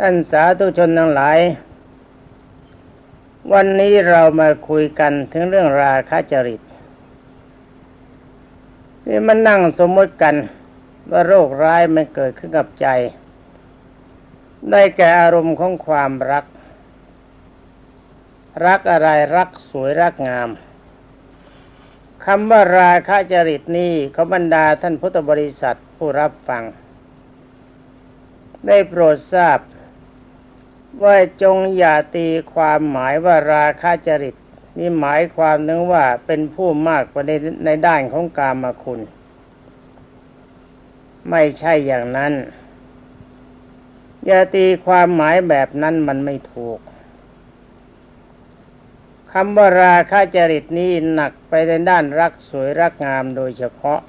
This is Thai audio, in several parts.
ท่านสาธุชนทั้งหลาย วันนี้เรามาคุยกันถึงเรื่องราคะจริตนี่มันนั่งสมมติกันว่าโรคร้ายมันเกิดขึ้นกับใจ ได้แก่อารมณ์ของความรัก รักอะไรรักสวยรักงามคำว่าราคะจริตนี้เขาบรรดาท่านพุทธบริษัทผู้รับฟัง ได้โปรดทราบ ว่าจงอย่าตีความหมายว่าราคะจริต นี่หมายความนึงว่าเป็นผู้มากกว่าในในด้านของกามคุณ ไม่ใช่อย่างนั้น อย่าตีความหมายแบบนั้นมันไม่ถูกคำว่าราคะจริตนี้หนักไปในด้านรักสวยรักงามโดยเฉพาะ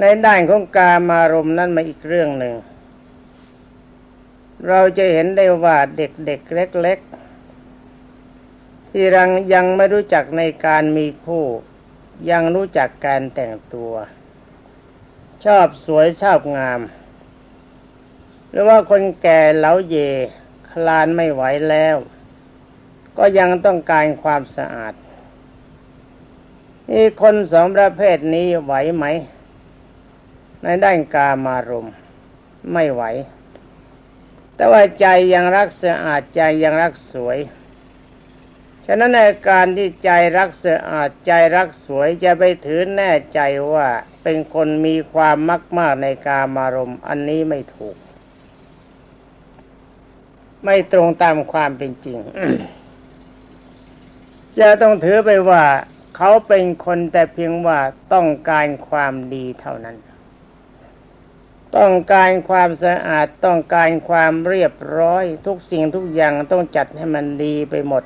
ในด้านของกามารมณ์นั้นมาอีกเรื่องหนึ่ง เราจะเห็นได้ว่าเด็กๆเล็ก ๆ ที่รังยังไม่รู้จักในการมีคู่ ยังรู้จักการแต่งตัว ชอบสวยชอบงาม หรือว่าคนแก่เหลาเยคลานไม่ไหวแล้ว ก็ยังต้องการความสะอาดนี่คนสองประเภทนี้ไหวไหม ในด้านกามารมไม่ไหว แต่ว่าใจยังรักสะอาดใจยังรักสวย ฉะนั้นในการที่ใจรักสะอาดใจรักสวยจะไปถือแน่ใจว่าเป็นคนมีความมักมากในกามารมอันนี้ไม่ถูก ไม่ตรงตามความเป็นจริง จะต้องถือไปว่า เขาเป็นคนแต่เพียงว่าต้องการความดีเท่านั้น ต้องการความสะอาดต้องการความเรียบร้อย ทุกสิ่งทุกอย่างต้องจัดให้มันดีไปหมด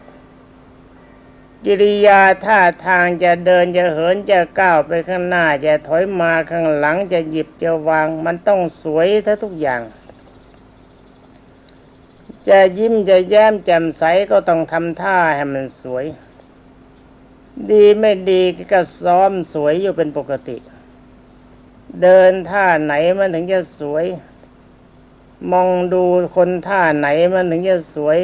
กิริยาท่าทางจะเดินจะเหินจะก้าวไปข้างหน้า จะถอยมาข้างหลังจะหยิบจะวาง มันต้องสวยทั้งทุกอย่าง จะยิ้มจะแย้มแจ่มใสก็ต้องทำท่าให้มันสวย ดีไม่ดีก็ซ้อมสวยอยู่เป็นปกติ เดินท่าไหนมันถึงจะสวย มองดูคนท่าไหนมันถึงจะสวย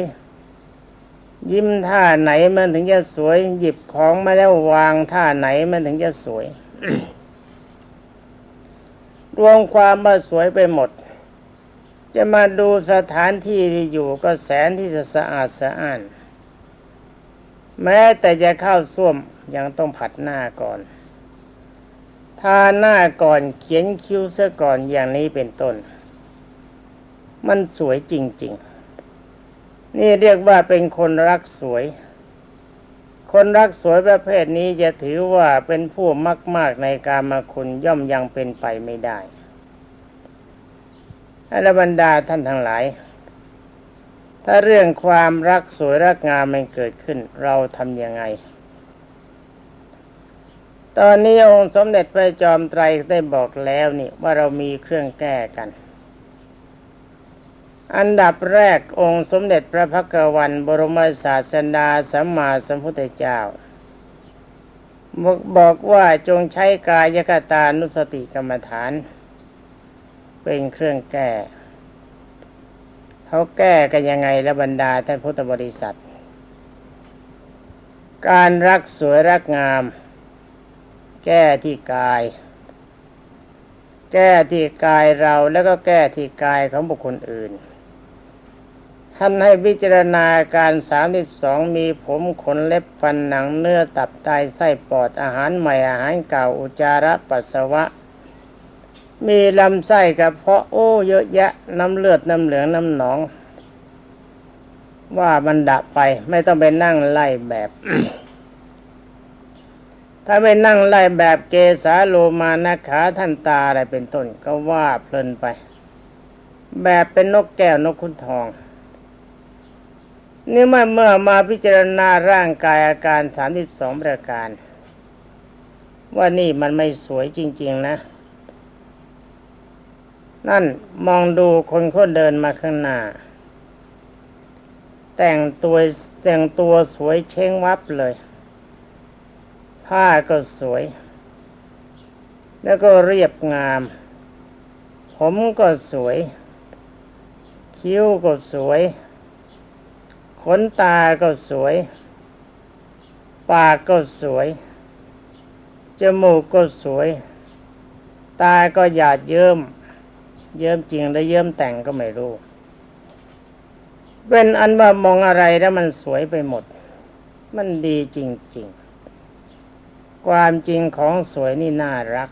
ยิ้มท่าไหนมันถึงจะสวย หยิบของมาแล้ววางท่าไหนมันถึงจะสวย รวมความมาสวยไปหมด จะมาดูสถานที่ที่อยู่ก็แสนที่จะสะอาดสะอ้าน แม้แต่จะเข้าส้วมยังต้องผัดหน้าก่อน ทาหน้าก่อนเขียนคิ้วซะก่อนอย่างนี้เป็นต้น มันสวยจริง ๆ นี่เรียกว่าเป็นคนรักสวย คนรักสวยประเภทนี้จะถือว่าเป็นผู้มาก ๆ ในการมาคุณย่อมยังเป็นไปไม่ได้อรบรรดาท่านทั้งหลาย ถ้าเรื่องความรักสวยรักงามมันเกิดขึ้น เราทำยังไง ตอนนี้องค์สมเด็จพระจอมไตรได้บอกแล้วนี่ว่าเรามีเครื่องแก้กัน อันดับแรกองค์สมเด็จพระพักวันบรมศาสดาสัมมาสัมพุทธเจ้าบอกว่าจงใช้กายกตานุสติกรรมฐาน เป็นเครื่องแก้ เขาแก้กันยังไงและบรรดาท่านพุทธบริษัท การรักสวยรักงาม แก้ที่กาย แก้ที่กายเราแล้วก็แก้ที่กายของบุคคลอื่น ท่านให้พิจารณาการสามสิบสองมีผมขนเล็บฟันหนังเนื้อตับไตไส้ปอดอาหารใหม่อาหารเก่าอุจาระปัสสาวะ มีลำไส้กระเพาะโอ้เยอะแยะน้ำเลือดน้ำเหลืองน้ำหนอง ว่ามันดับไปไม่ต้องไปนั่งไล่แบบ ถ้าไปนั่งไล่แบบเกสาโลมานะขาท่านตาอะไรเป็นต้นก็ว่าเพลินไป แบบเป็นนกแก้วนกขุนทอง นี่เมื่อเมื่อมาพิจารณาร่างกายอาการสามสิบสองประการ ว่านี่มันไม่สวยจริง ๆ นะ นั่นมองดูคนเขาเดินมาข้างหน้า แต่งตัวแต่งตัวสวยเช้งวับเลย ผ้าก็สวย แล้วก็เรียบงาม ผมก็สวย คิ้วก็สวย ขนตาก็สวย ปากก็สวย จมูกก็สวย ตาก็หยาดเยิ้ม เยิ้มจริงและเยิ้มแต่งก็ไม่รู้เป็นอันว่ามองอะไรแล้วมันสวยไปหมด มันดีจริง ๆ ความจริงของสวยนี่น่ารัก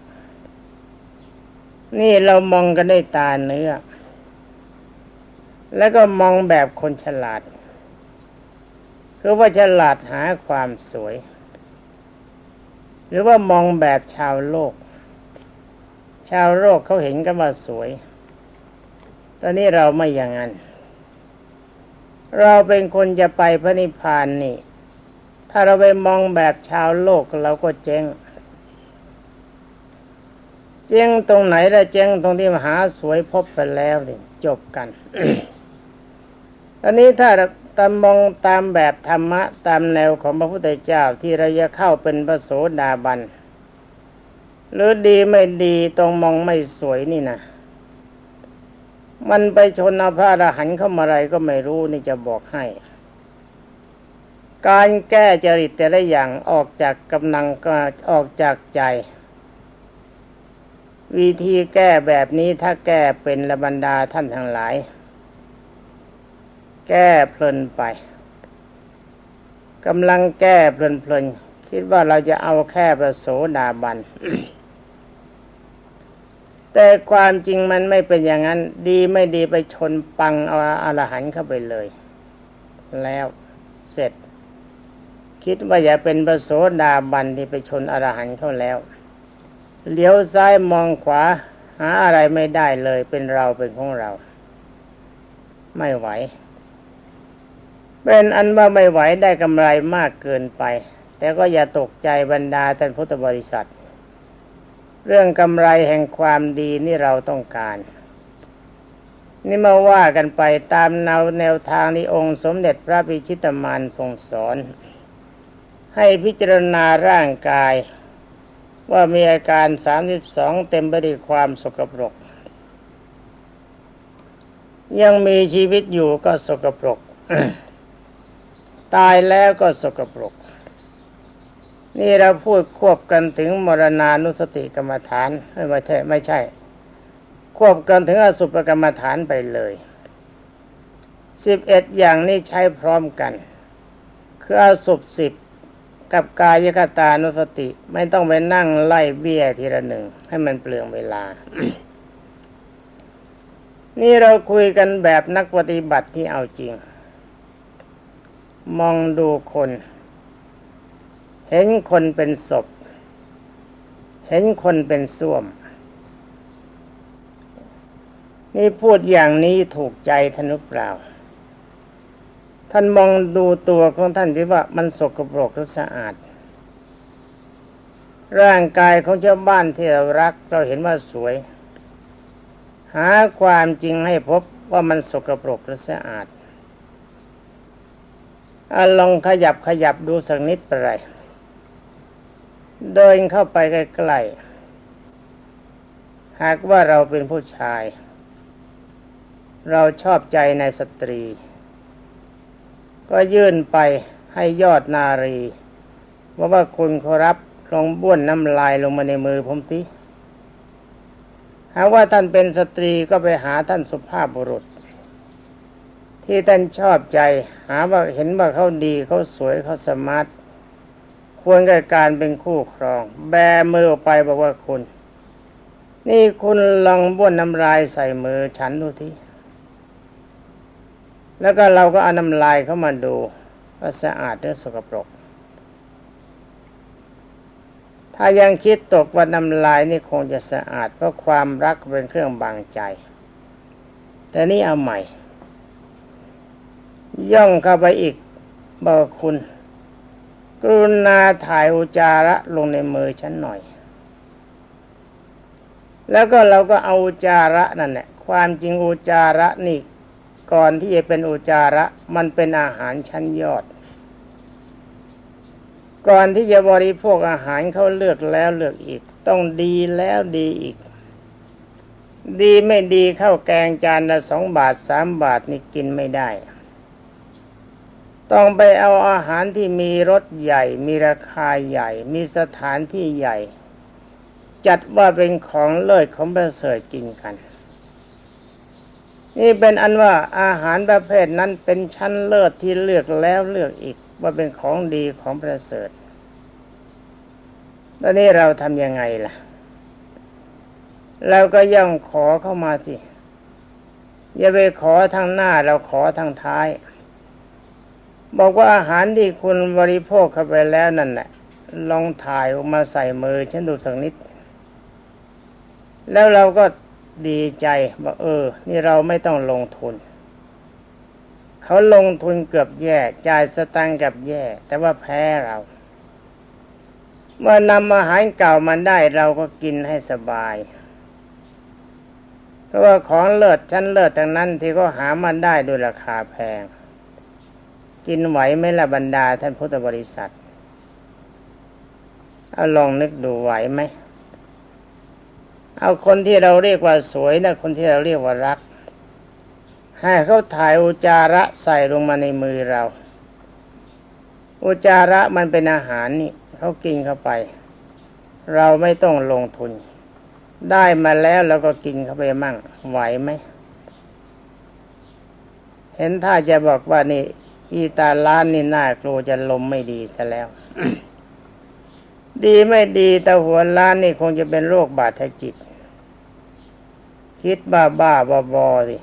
นี่เรามองกันได้ตาเนื้อ แล้วก็มองแบบคนฉลาด คือว่าฉลาดหาความสวย หรือว่ามองแบบชาวโลก ชาวโลกเขาเห็นกันว่าสวย ตอนนี้เราไม่อย่างนั้น เราเป็นคนจะไปพระนิพพานนี่ ถ้าเราไปมองแบบชาวโลกเราก็เจ๊งเจ๊งตรงไหนละเจ๊งตรงที่มหาสวยพบไปแล้วนี่จบกันตอนนี้ถ้าตามมองตามแบบธรรมะ ตามแนวของพระพุทธเจ้าที่เราจะเข้าเป็นพระโสดาบัน หรือดีไม่ดีตรงมองไม่สวยนี่นะมันไปชนเอาพระอรหันต์เข้ามาอะไรก็ไม่รู้นี่จะบอกให้ การแก้จริตแต่ละอย่างออกจากกำลังก็ออกจากใจ วิธีแก้แบบนี้ถ้าแก้เป็นระบรรดาท่านทั้งหลาย แก้เพลินไปกำลังแก้เพลินเพลินคิดว่าเราจะเอาแค่ประโสดาบันแต่ความจริงมันไม่เป็นอย่างนั้น ดีไม่ดีไปชนปังเอาอรหันต์เข้าไปเลย แล้วเสร็จ คิดว่าอย่าเป็นประโสดาบันที่ไปชนอรหันต์เขาแล้วเลี้ยวซ้ายมองขวาหาอะไรไม่ได้เลยเป็นเราเป็นของเรา ไม่ไหว เป็นอันว่าไม่ไหวได้กำไรมากเกินไป แต่ก็อย่าตกใจบรรดาท่านพุทธบริษัท เรื่องกำไรแห่งความดีนี่เราต้องการ นี่มาว่ากันไปตามแนวแนวทางที่องค์สมเด็จพระพิชิตมารทรงสอน ให้พิจารณาร่างกาย ว่ามีอาการสามสิบสองเต็มไปด้วยความสกปรก ยังมีชีวิตอยู่ก็สกปรก ตายแล้วก็สกปรก นี่เราพูดควบกันถึงมรณานุสติกรรมฐานไม่ใช่ไม่ใช่ ควบกันถึงอสุปกรรมฐานไปเลยสิบเอ็ดอย่างนี้ใช้พร้อมกัน คืออสุปสิบ กับกายคตานุสติ ไม่ต้องไปนั่งไล่เบี้ยทีละหนึ่ง ให้มันเปลืองเวลา นี่เราคุยกันแบบนักปฏิบัติที่เอาจริง มองดูคน เห็นคนเป็นศพ เห็นคนเป็นส้วม นี่พูดอย่างนี้ถูกใจท่านหรือเปล่า ท่านมองดูตัวของท่านที่ว่ามันสกปรกหรือสะอาด ร่างกายของชาบ้านที่เรารักเราเห็นว่าสวย หาความจริงให้พบว่ามันสกปรกหรือสะอาดอลองขยับขยับดูสักนิดไปไรเดินเข้าไปใกล้ๆหากว่าเราเป็นผู้ชาย เราชอบใจในสตรี ก็ยื่นไปให้ยอดนารีว่าว่าคุณขอรับลองบ้วนน้ำลายลงมาในมือผมทีหากว่าท่านเป็นสตรีก็ไปหาท่านสุภาพบุรุษ ที่ท่านชอบใจ หาว่าเห็นว่าเขาดีเขาสวยเขาสมาร์ทควรกับการเป็นคู่ครอง แบมือออกไปบอกว่าคุณ นี่คุณลองบ้วนน้ำลายใส่มือฉันดูที แล้วก็เราก็เอาน้ำลายเข้ามาดูว่าสะอาดหรือสกปรก ถ้ายังคิดตกว่าน้ำลายนี่คงจะสะอาด เพราะความรักเป็นเครื่องบังใจ แต่นี่เอาใหม่ ย่องเข้าไปอีกบอกคุณ กรุณาถ่ายอุจาระลงในมือฉันหน่อย แล้วก็เราก็เอาอุจาระนั่นแหละความจริงอุจาระนี่ ก่อนที่จะเป็นอุจาระมันเป็นอาหารชั้นยอด ก่อนที่จะบริโภคอาหารเขาเลือกแล้วเลือกอีก ต้องดีแล้วดีอีก ดีไม่ดีเข้าแกงจานละสองบาทสามบาทนี่กินไม่ได้ ต้องไปเอาอาหารที่มีรสใหญ่ มีราคาใหญ่ มีสถานที่ใหญ่ จัดว่าเป็นของเลิศของประเสริฐกินกัน นี่เป็นอันว่าอาหารประเภทนั้นเป็นชั้นเลิศที่เลือกแล้วเลือกอีก ว่าเป็นของดีของประเสริฐแล้วนี่เราทำยังไงล่ะ เราก็ย่องขอเข้ามาสิ อย่าไปขอทางหน้าเราขอทางท้าย บอกว่าอาหารที่คุณบริโภคเข้าไปแล้วนั่นแหละลองถ่ายออกมาใส่มือฉันดูสักนิด แล้วเราก็ ดีใจว่าเออ นี่เราไม่ต้องลงทุน เขาลงทุนเกือบแย่จ่ายสตังค์กับแย่ แต่ว่าแพ้เรา เมื่อนำอาหารเก่ามาได้เราก็กินให้สบาย เพราะว่าของเลิศชั้นเลิศทั้งนั้นที่เขาหามาได้ด้วยราคาแพง กินไหวไหมละบรรดาท่านพุทธบริษัทเอาลองนึกดูไหวไหม เอาคนที่เราเรียกว่าสวยนะคนที่เราเรียกว่ารัก ให้เขาถ่ายอุจาระใส่ลงมาในมือเรา อุจจาระมันเป็นอาหารนี่เขากินเข้าไป เราไม่ต้องลงทุน ได้มาแล้วเราก็กินเข้าไปมั่งไหวไหมเห็นถ้าจะบอกว่านี่อีตาล้านนี่น่ากลัวจะลมไม่ดีซะแล้ว ดีไม่ดีแต่หัวล้านนี่คงจะเป็นโรคบาดทจิต คิดบ้าบ้าบอบอสิ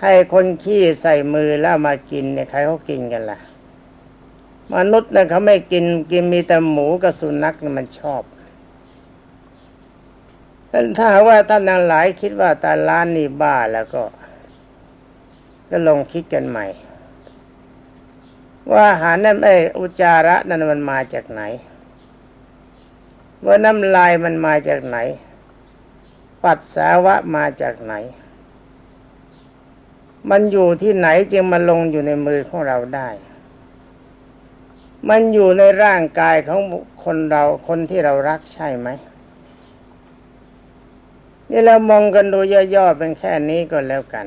ให้คนขี้ใส่มือแล้วมากินเนี่ยใครเขากินกันล่ะ มนุษย์เนี่ยเขาไม่กินกินมีแต่หมูกับสุนัขเนี่ยมันชอบถ้าหาว่าท่านทั้งหลายคิดว่าตาล้านนี่บ้าแล้วก็ ก็ลองคิดกันใหม่ ว่าอาหารนั้นไอ้อุจจาระนั้นมันมาจากไหน ว่าน้ำลายมันมาจากไหน ปัสสาวะมาจากไหน มันอยู่ที่ไหนจึงมาลงอยู่ในมือของเราได้ มันอยู่ในร่างกายของคนเราคนที่เรารักใช่ไหมนี่เรามองกันดูย่อๆเป็นแค่นี้ก็แล้วกัน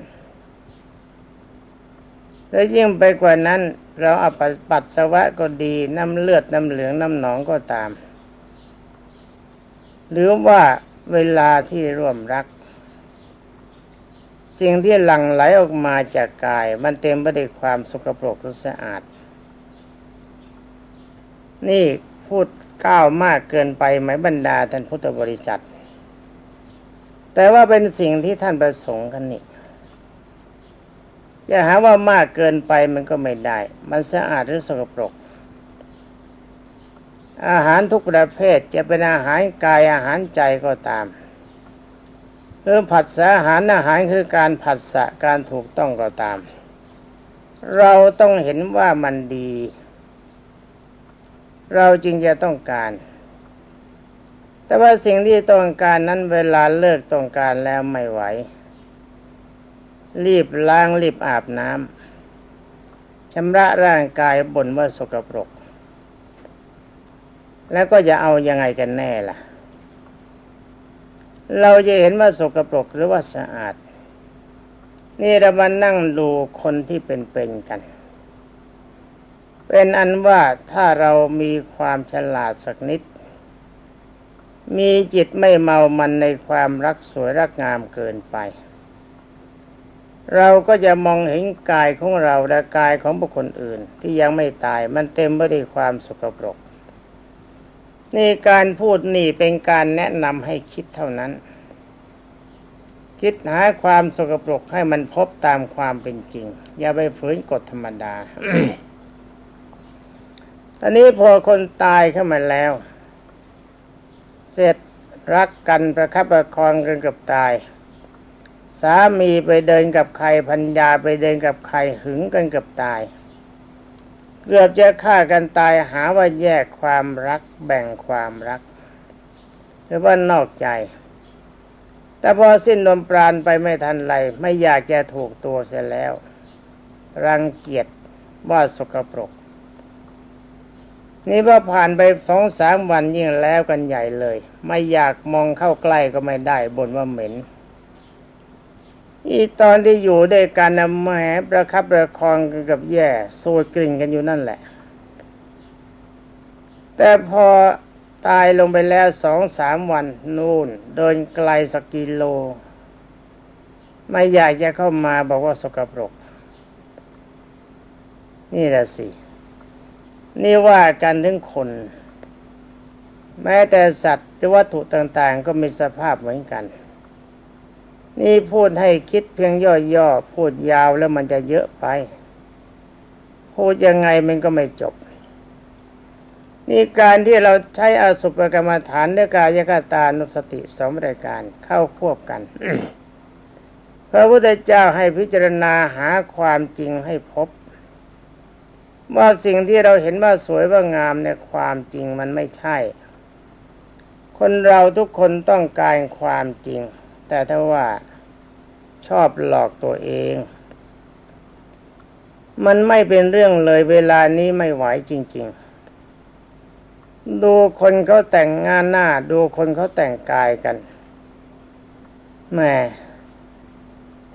แล้วยิ่งไปกว่านั้น เราเอาปัสสาวะก็ดีน้ำเลือดน้ำเหลืองน้ำหนองก็ตาม หรือว่า เวลาที่ร่วมรัก สิ่งที่หลั่งไหลออกมาจากกาย มันเต็มไปด้วยความสกปรกหรือสะอาด นี่พูดก้าวมากเกินไปไหมบรรดาท่านพุทธบริษัท แต่ว่าเป็นสิ่งที่ท่านประสงค์กันนี่อย่าหาว่ามากเกินไปมันก็ไม่ได้ มันสะอาดหรือสกปรก อาหารทุกประเภทจะเป็นอาหารกายอาหารใจก็ตามหรือผัดสาอาหารอาหารคือการผัดสะการถูกต้องก็ตาม เราต้องเห็นว่ามันดี เราจึงจะต้องการ แต่ว่าสิ่งที่ต้องการนั้นเวลาเลิกต้องการแล้วไม่ไหว รีบล้างรีบอาบน้ำชำระร่างกายบ่นว่าสกปรก แล้วก็จะเอายังไงกันแน่ล่ะ เราจะเห็นว่าสกปรกหรือว่าสะอาด นี่เรามานั่งดูคนที่เป็นๆกัน เป็นอันว่าถ้าเรามีความฉลาดสักนิด มีจิตไม่เมามันในความรักสวยรักงามเกินไป เราก็จะมองเห็นกายของเราและกายของบุคคลอื่น ที่ยังไม่ตายมันเต็มไปด้วยความสกปรก นี่การพูดนี่เป็นการแนะนำให้คิดเท่านั้น คิดหาความสกปรกให้มันพบตามความเป็นจริง อย่าไปฝืนกฎธรรมดาตอนนี้พอคนตายเข้ามาแล้ว เสร็จรักกันประคับประคองกันกับตาย สามีไปเดินกับใครพัญญาไปเดินกับใครหึงกันกับตาย เกือบจะฆ่ากันตายหาว่าแยกความรักแบ่งความรัก หรือว่านอกใจ แต่พอสิ้นลมปราณไปไม่ทันไรไม่อยากจะถูกตัวเสียแล้ว รังเกียจว่าสกปรก นี่พอผ่านไปสองสามวันยิ่งแล้วกันใหญ่เลย ไม่อยากมองเข้าใกล้ก็ไม่ได้บ่นว่าเหม็น อีตอนที่อยู่ด้วยกันนะแหมประคับประคองกันกับแย่สูดกลิ่นกันอยู่นั่นแหละ แต่พอตายลงไปแล้วสองสามวันนู่น เดินไกลสักกิโล ไม่อยากจะเข้ามาบอกว่าสกปรก นี่แหละสิ นี่ว่ากันถึงคน แม้แต่สัตว์วัตถุต่างๆ ก็มีสภาพเหมือนกัน นี่พูดให้คิดเพียงย่อๆ พูดยาวแล้วมันจะเยอะไป พูดยังไงมันก็ไม่จบ นี่การที่เราใช้อสุปกรรมฐานด้วยกายกตานุสติสมรายการเข้าควบกัน พระพุทธเจ้าให้พิจารณาหาความจริงให้พบ ว่าสิ่งที่เราเห็นว่าสวยว่างามในความจริงมันไม่ใช่ คนเราทุกคนต้องการความจริงแต่ถ้าว่า ชอบหลอกตัวเอง มันไม่เป็นเรื่องเลยเวลานี้ไม่ไหวจริง ๆ ดูคนเขาแต่งงานหน้า ดูคนเขาแต่งกายกันแหม่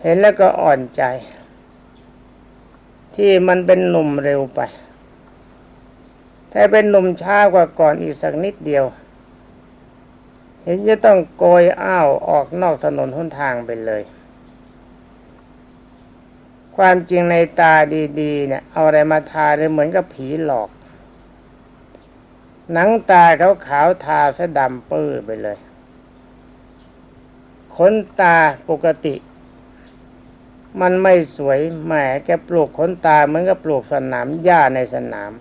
เห็นแล้วก็อ่อนใจ ที่มันเป็นหนุ่มเร็วไป ถ้าเป็นหนุ่มช้ากว่าก่อนอีกสักนิดเดียว เห็นจะต้องโกยอ้าวออกนอกถนนหนทางไปเลย ความจริงในตาดีๆ เนี่ย เอาอะไรมาทาเลยเหมือนกับผีหลอก หนังตาเขาขาวทาซะดำปื้อไปเลยขนตาปกติ มันไม่สวยแหมแกปลูกขนตาเหมือนกับปลูกสนามหญ้าในสนาม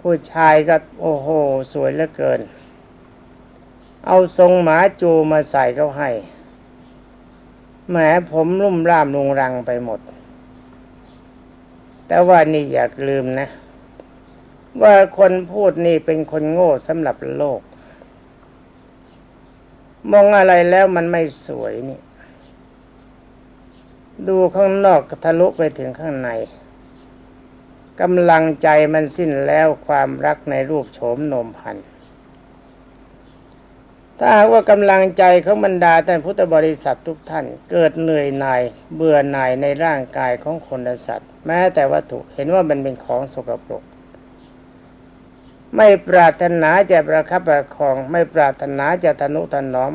ผู้ชายก็โอ้โห สวยเหลือเกิน เอาทรงหมาจูมาใส่เขาให้ แหมผมรุ่มร่ามลุงรังไปหมด แต่ว่านี่อยากลืมนะ ว่าคนพูดนี่เป็นคนโง่สำหรับโลก มองอะไรแล้วมันไม่สวยนี่ ดูข้างนอกทะลุไปถึงข้างในกำลังใจมันสิ้นแล้วความรักในรูปโฉมโนมพันธ์ ถ้าหากว่ากำลังใจของบรรดาท่านพุทธบริษัททุกท่าน เกิดเหนื่อยหน่ายเบื่อหน่ายในร่างกายของคนและสัตว์ แม้แต่วัตถุเห็นว่ามันเป็นของสกปรก ไม่ปรารถนาจะประคับประคอง ไม่ปรารถนาจะทนุถนอม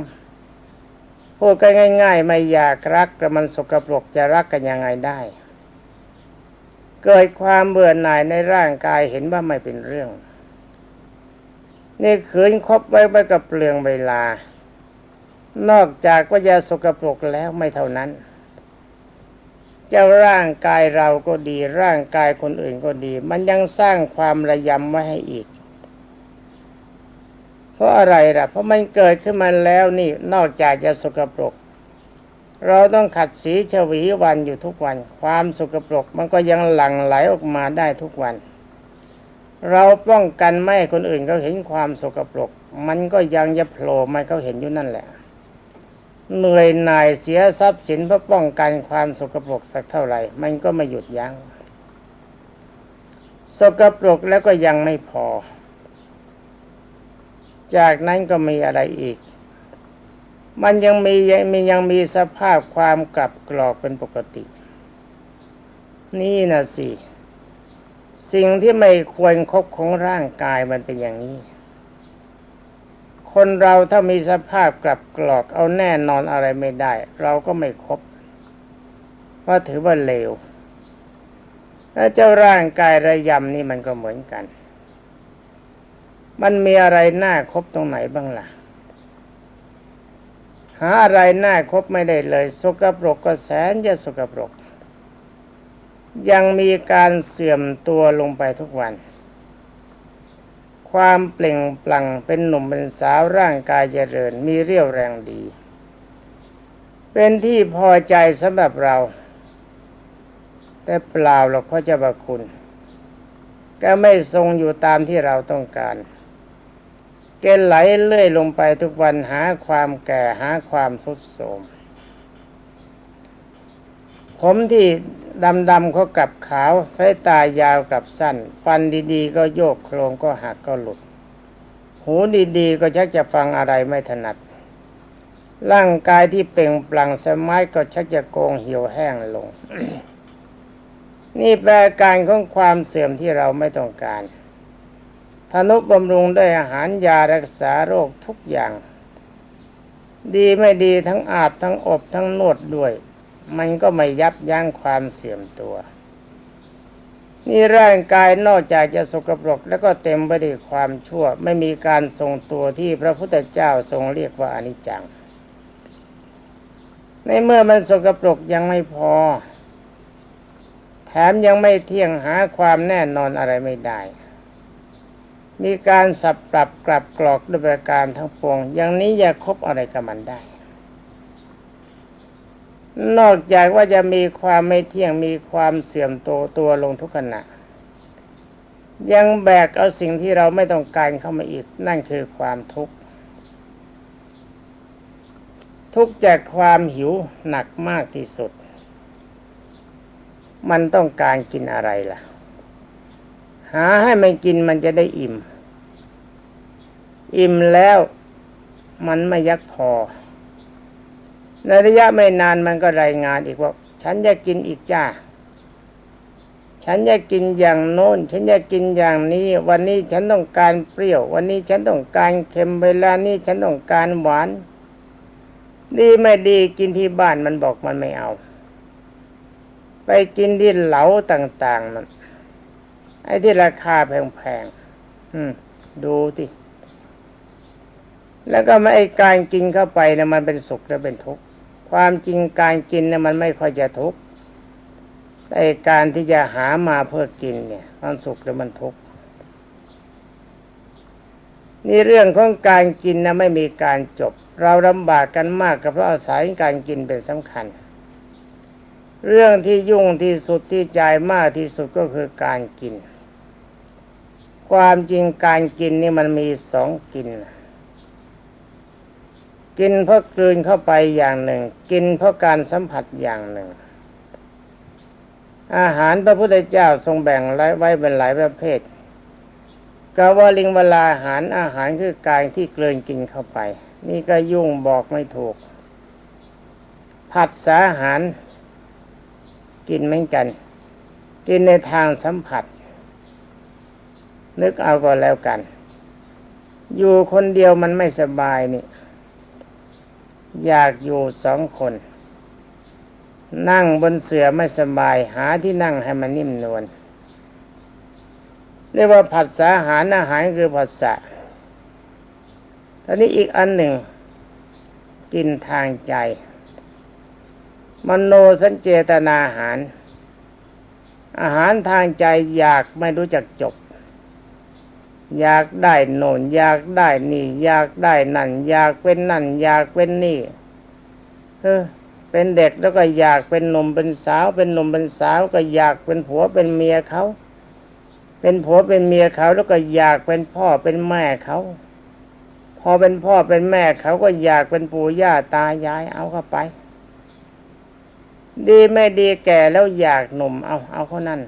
พูดกันง่าย ๆ ไม่อยากรักแต่มันสกปรกจะรักกันยังไงได้ เกิดความเบื่อหน่ายในร่างกายเห็นว่าไม่เป็นเรื่อง นี่ขืนคบไว้ไว้กับเปลืองเวลา นอกจากว่าจะสกปรกแล้วไม่เท่านั้น เจ้าร่างกายเราก็ดี ร่างกายคนอื่นก็ดี มันยังสร้างความระยำไว้ให้อีก เพราะอะไรล่ะ เพราะมันเกิดขึ้นมาแล้วนี่นอกจากจะสกปรก เราต้องขัดสีฉวีวันอยู่ทุกวัน ความสกปรกมันก็ยังหลั่งไหลออกมาได้ทุกวัน เราป้องกันไม่ให้คนอื่นเขาเห็นความสกปรก มันก็ยังจะโผล่มาเขาเห็นอยู่นั่นแหละ เหนื่อยหน่ายเสียทรัพย์สินเพื่อป้องกันความสกปรกสักเท่าไหร่ มันก็ไม่หยุดยัง้งสกปรกแล้วก็ยังไม่พอ จากนั้นก็มีอะไรอีก มันยังมียังมียังมีสภาพความกลับกรอกเป็นปกติ นี่นะสิ สิ่งที่ไม่ควรครบของร่างกายมันเป็นอย่างนี้ คนเราถ้ามีสภาพกลับกรอกเอาแน่นอนอะไรไม่ได้ เราก็ไม่ครบเพราถือว่าเลวและเจ้าร่างกายระยำนี่มันก็เหมือนกัน มันมีอะไรน่าครบตรงไหนบ้างล่ะ หาอะไรน่าครบไม่ได้เลย สกปรกก็แสนจะสกปรก ยังมีการเสื่อมตัวลงไปทุกวัน ความเปล่งปลั่งเป็นหนุ่มเป็นสาวร่างกายเจริญมีเรี่ยวแรงดี เป็นที่พอใจสำหรับเรา แต่เปล่าหรอกพระเจ้าบคุณ ก็ไม่ทรงอยู่ตามที่เราต้องการแกไหลเลื่อยลงไปทุกวันหาความแก่หาความทุดโทรมผมที่ ดำๆเขากลับขาวสายตายาวกลับสั้น ฟันดีๆ ก็โยกโครงก็หักก็หลุด หูดีๆ ก็ชักจะฟังอะไรไม่ถนัด ร่างกายที่เปล่งปลั่งสมัยก็ชักจะโกงเหี่ยวแห้งลง นี่แปลการของความเสื่อมที่เราไม่ต้องการทนุบำรุงด้วยอาหารยารักษาโรคทุกอย่าง ดีไม่ดีทั้งอาบทั้งอบทั้งนวดด้วย มันก็ไม่ยับยั้งความเสื่อมตัว นี่ร่างกายนอกจากจะสกปรกแล้วก็เต็มไปด้วยความชั่ว ไม่มีการทรงตัวที่พระพุทธเจ้าทรงเรียกว่าอนิจจัง ในเมื่อมันสกปรกยังไม่พอ แถมยังไม่เที่ยงหาความแน่นอนอะไรไม่ได้มีการสับปรับกลับกรอกด้วยประการทั้งปวง อย่างนี้อย่าคบอะไรกับมันได้ นอกจากว่าจะมีความไม่เที่ยงมีความเสื่อมโตวตัวลงทุกขณะ ยังแบกเอาสิ่งที่เราไม่ต้องการเข้ามาอีก นั่นคือความทุกข์ ทุกข์จากความหิวหนักมากที่สุด มันต้องการกินอะไรล่ะ หาให้มันกินมันจะได้อิ่ม อิ่มแล้วมันไม่ยักพอ ในระยะไม่นานมันก็รายงานอีกว่า ฉันอยากกินอีกจ้า ฉันอยากกินอย่างโน้น ฉันอยากกินอย่างนี้ วันนี้ฉันต้องการเปรี้ยว วันนี้ฉันต้องการเค็มเวลานี้ฉันต้องการหวาน ดีไม่ดีกินที่บ้านมันบอกมันไม่เอา ไปกินที่เหลาต่างๆมันไอ้ที่ราคาแพงๆดูที่แล้วก็มาไอ้การกินเข้าไปนะมันเป็นสุขและเป็นทุกข์ ความจริงการกินเนี่ยมันไม่ค่อยจะทุกข์แต่การที่จะหามาเพื่อกินเนี่ยมันสุขหรือมันทุกข์นี่เรื่องของการกินนะไม่มีการจบ เราลำบากกันมากก็เพราะอาศัยการกินเป็นสำคัญ เรื่องที่ยุ่งที่สุดที่ใจมากที่สุดก็คือการกิน ความจริงการกินนี่มันมีสองกิน กินเพราะกลืนเข้าไปอย่างหนึ่ง กินเพราะการสัมผัสอย่างหนึ่ง อาหารพระพุทธเจ้าทรงแบ่งไว้เป็นหลายประเภทกาวาลิงเวลาอาหารอาหารคือการที่เกลืนกินเข้าไป นี่ก็ยุ่งบอกไม่ถูก ผัดสาอาหาร กินเหมือนกัน กินในทางสัมผัส นึกเอาก็แล้วกัน อยู่คนเดียวมันไม่สบายนี่ อยากอยู่สองคน นั่งบนเสื่อไม่สบายหาที่นั่งให้มันนิ่มนวลเรียกว่าผัสสะอาหารอาหารคือผัสสะตอนนี้อีกอันหนึ่ง กินทางใจ มโนสัญเจตนาอาหาร อาหารทางใจอยากไม่รู้จักจบ อยากได้โน่นอยากได้นี่ อยากได้นั่น อยากเป็นนั่น อยากเป็นนี่เออเป็นเด็กแล้วก็อยากเป็นหนุ่มเป็นสาว เป็นหนุ่มเป็นสาวก็อยากเป็นผัวเป็นเมียเขาเป็นผัวเป็นเมียเขาแล้วก็อยากเป็นพ่อเป็นแม่เขาพอเป็นพ่อเป็นแม่เขาก็อยากเป็นปู่ย่าตายายเอาเข้าไป ดีไม่ดีแก่แล้วอยากหนุ่มเอาเอาเขานั่น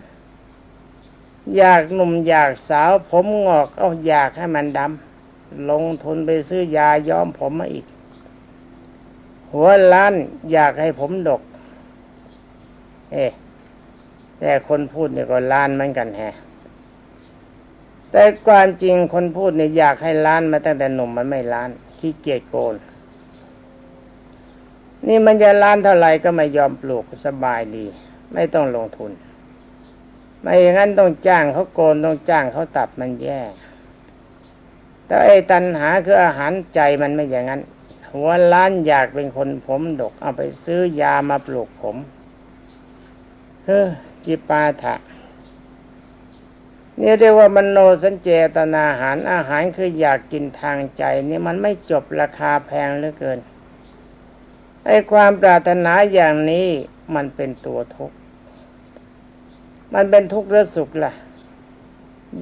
อยากหนุ่มอยากสาวผมงอกเอาอยากให้มันดำลงทุนไปซื้อยาย้อมผมมาอีก หัวล้านอยากให้ผมดก เอ๊แต่คนพูดเนี่ยก็ล้านเหมือนกันแฮะแต่ความจริงคนพูดเนี่ยอยากให้ล้านมาตั้งแต่หนุ่มมันไม่ล้านขี้เกียจโกน นี่มันจะล้านเท่าไหร่ก็ไม่ยอมปลูกสบายดี ไม่ต้องลงทุน ไม่อย่างนั้นต้องจ้างเขาโกนต้องจ้างเขาตัดมันแย่แต่ไอ้ตันหาคืออาหารใจมันไม่อย่างนั้นหัวล้านอยากเป็นคนผมดก เอาไปซื้อยามาปลูกผมเฮ้อจิปาถะนี่เรียกว่ามโนสัญเจตนาอาหารอาหารคืออยากกินทางใจ นี่มันไม่จบราคาแพงเหลือเกินไอ้ความปรารถนาอย่างนี้มันเป็นตัวทุกข์ มันเป็นทุกข์หรือสุขล่ะ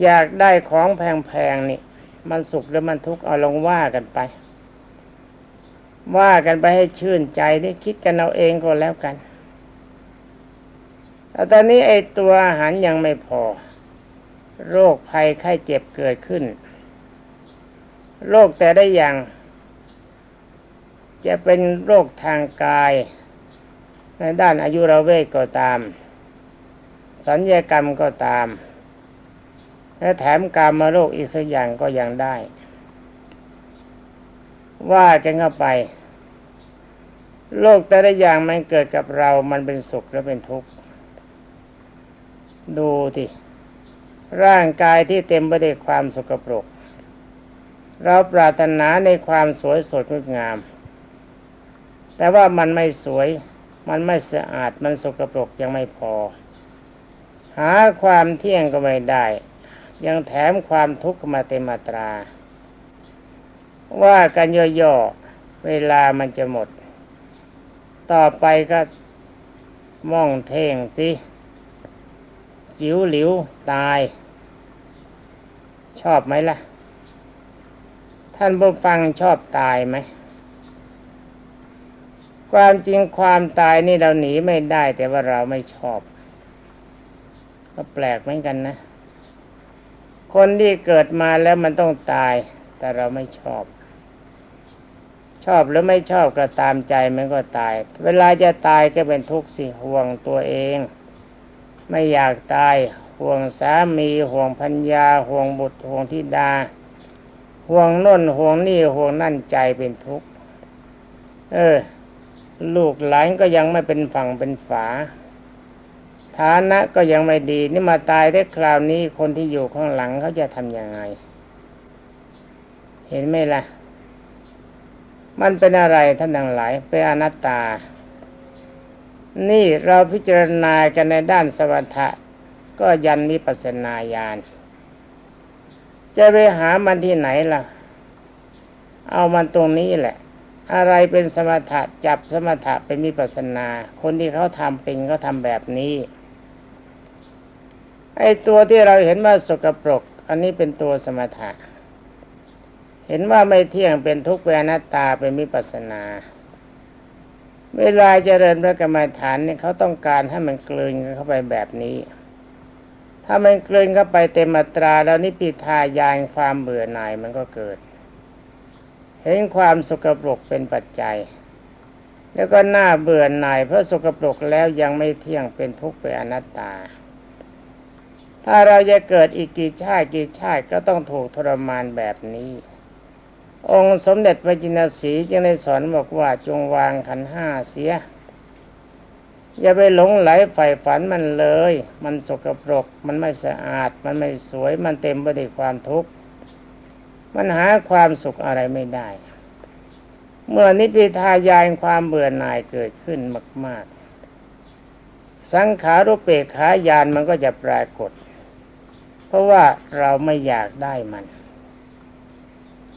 อยากได้ของแพงๆนี่ มันสุขหรือมันทุกข์เอาลองว่ากันไป ว่ากันไปให้ชื่นใจนี่คิดกันเอาเองก็แล้วกันแต่ตอนนี้ไอ้ตัวอาหารยังไม่พอ โรคภัยไข้เจ็บเกิดขึ้น โรคแต่ได้อย่าง จะเป็นโรคทางกาย ในด้านอายุรเวทก็ตาม สัญญกรรมก็ตาม และแถมกรรมโรคอีกสักอย่างก็ยังได้ ว่ากันเข้าไป โรคแต่ละอย่างมันเกิดกับเรามันเป็นสุขหรือเป็นทุกข์ดูทีร่างกายที่เต็มไปด้วยความสกปรก เราปรารถนาในความสวยสดงดงาม แต่ว่ามันไม่สวย มันไม่สะอาด มันสกปรกยังไม่พอ หาความเที่ยงก็ไม่ได้ ยังแถมความทุกข์มาเต็มมาตรา ว่ากันย่อๆเวลามันจะหมด ต่อไปก็ม่องเท่งสิจิ๋วหลิวตาย ชอบไหมล่ะ ท่านผู้ฟังชอบตายไหม ความจริงความตายนี่เราหนีไม่ได้แต่ว่าเราไม่ชอบ ก็แปลกเหมือนกันนะ คนที่เกิดมาแล้วมันต้องตาย แต่เราไม่ชอบ ชอบหรือไม่ชอบก็ตามใจมันก็ตาย เวลาจะตายก็เป็นทุกข์สิห่วงตัวเอง ไม่อยากตายห่วงสามีห่วงพัญญาห่วงบุตรห่วงธิดา ห่วงน่นห่วงนี่ห่วงนั่นใจเป็นทุกข์เออ ลูกหลานก็ยังไม่เป็นฝั่งเป็นฝา ฐานะก็ยังไม่ดีนี่มาตายได้คราวนี้คนที่อยู่ข้างหลังเขาจะทำยังไง เห็นไหมล่ะ มันเป็นอะไรท่านทั้งหลายเป็นอนัตตา นี่เราพิจารณากันในด้านสมถะก็ยันมิปัสนาญาณจะไปหามันที่ไหนล่ะ เอามันตรงนี้แหละ อะไรเป็นสมถะจับสมถะเป็นมิปัสสนา คนที่เขาทำเป็นเขาทำแบบนี้ ไอ้ตัวที่เราเห็นว่าสกปรก อันนี้เป็นตัวสมถะ เห็นว่าไม่เที่ยงเป็นทุกข์เป็นอนัตตาเป็นมิปัสนาเวลาเจริญพระกรรมฐานเนี่ยเขาต้องการให้มันกลืนเข้าไปแบบนี้ ถ้ามันกลืนเข้าไปเต็มอัตราแล้วนิพพิทายานความเบื่อหน่ายมันก็เกิด เห็นความสกปรกเป็นปัจจัย แล้วก็หน้าเบื่อหน่ายเพราะสกปรกแล้วยังไม่เที่ยงเป็นทุกข์เป็นอนัตตา ถ้าเราจะเกิดอีกกี่ชาติกี่ชาติก็ต้องถูกทรมานแบบนี้ องค์สมเด็จพระจินสีจึงได้สอนบอกว่าจงวางขันห้าเสีย อย่าไปหลงไหลใฝ่ฝันมันเลย มันสกปรก มันไม่สะอาด มันไม่สวย มันเต็มไปด้วยความทุกข์ มันหาความสุขอะไรไม่ได้ เมื่อนิพิทายานความเบื่อหน่ายเกิดขึ้นมาก ๆ สังขารุปเปกขายานมันก็จะปรากฏ เพราะว่าเราไม่อยากได้มัน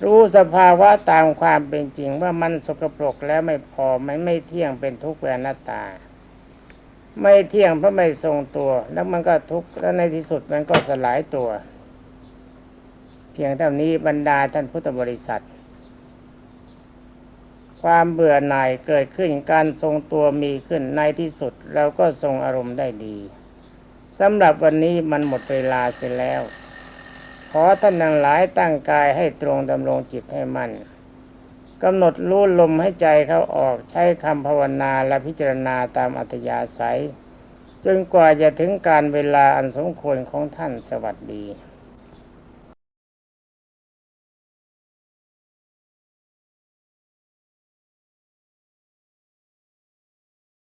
รู้สภาวะตามความเป็นจริงว่ามันสกปรกแล้วไม่พอมันไม่เที่ยงเป็นทุกข์เป็นตา ไม่เที่ยงเพราะไม่ทรงตัว แล้วมันก็ทุกข์แล้วในที่สุดมันก็สลายตัว เพียงเท่านี้บรรดาท่านพุทธบริษัทความเบื่อหน่ายเกิดขึ้นการทรงตัวมีขึ้นในที่สุดเราก็ทรงอารมณ์ได้ดี สำหรับวันนี้มันหมดเวลาเสียแล้ว ขอท่านทั้งหลายตั้งกายให้ตรงดำรงจิตให้มัน่นกำหนดรู้ลมให้ใจเขาออกใช้คำภาวนาและพิจารณาตามอัธยาศัย จนกว่าจะถึงการเวลาอันสมควรของท่านสวัสดี